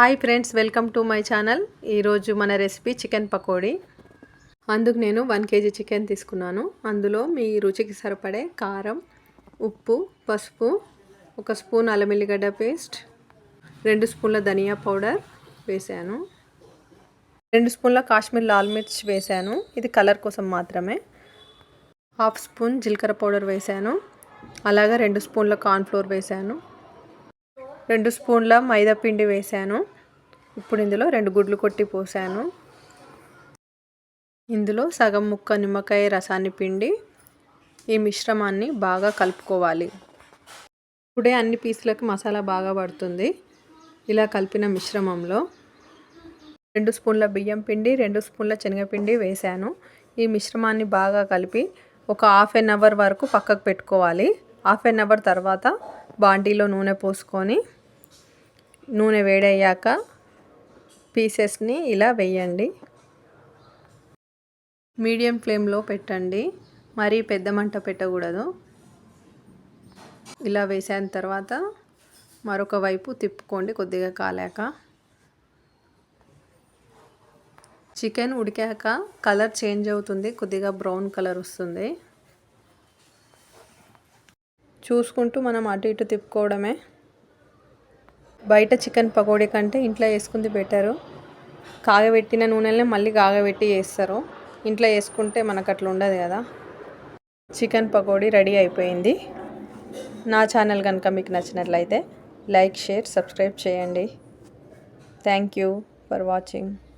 Hi friends welcome to my channel ఈరోజు మన recipe chicken pakodi. అందుకు నేను వన్ కేజీ చికెన్ తీసుకున్నాను. అందులో మీ రుచికి సరిపడే కారం ఉప్పు పసుపు ఒక స్పూన్ అల్లం ఎల్లిగడ్డ పేస్ట్ రెండు స్పూన్ల ధనియా పౌడర్ వేసాను. రెండు స్పూన్ల కాశ్మీర్ లాల్ మిర్చ్ వేసాను. ఇది కలర్ కోసం మాత్రమే. హాఫ్ స్పూన్ జీలకర్ర పౌడర్ వేసాను. అలాగే రెండు స్పూన్ల కార్న్ఫ్లోర్ వేసాను. రెండు స్పూన్ల మైదా పిండి వేసాను ఇప్పుడు ఇందులో రెండు గుడ్లు కొట్టి పోసాను. ఇందులో సగం ముక్క నిమ్మకాయ రసాన్ని పిండి ఈ మిశ్రమాన్ని బాగా కలుపుకోవాలి. ఇప్పుడే అన్ని పీసులకు మసాలా బాగా పడుతుంది. ఇలా కలిపిన మిశ్రమంలో రెండు స్పూన్ల బియ్యం పిండి రెండు స్పూన్ల శనగపిండి వేసాను ఈ మిశ్రమాన్ని బాగా కలిపి ఒక హాఫ్ ఎన్ అవర్ వరకు పక్కకు పెట్టుకోవాలి. హాఫ్ ఎన్ అవర్ తర్వాత బాండీలో నూనె పోసుకొని నూనె వేడయ్యాక పీసెస్ని ఇలా వేయండి. మీడియం ఫ్లేమ్లో పెట్టండి. మరీ పెద్ద మంట పెట్టకూడదు. ఇలా వేసిన తర్వాత మరొక వైపు తిప్పుకోండి కొద్దిగా కాలాక. చికెన్ ఉడికాక కలర్ చేంజ్ అవుతుంది. కొద్దిగా బ్రౌన్ కలర్ వస్తుంది. చూసుకుంటూ మనం అటు ఇటు తిప్పుకోవడమే. బయట చికెన్ పకోడీ కంటే ఇంట్లో వేసుకుంది బెటరు కాగబెట్టిన నూనెలనే మళ్ళీ కాగబెట్టి వేస్తారు. ఇంట్లో వేసుకుంటే మనకు అట్లా ఉండదు కదా. చికెన్ పకోడీ రెడీ అయిపోయింది. నా ఛానల్ కనుక మీకు నచ్చినట్లయితే లైక్ షేర్ సబ్స్క్రైబ్ చేయండి. Thank you for watching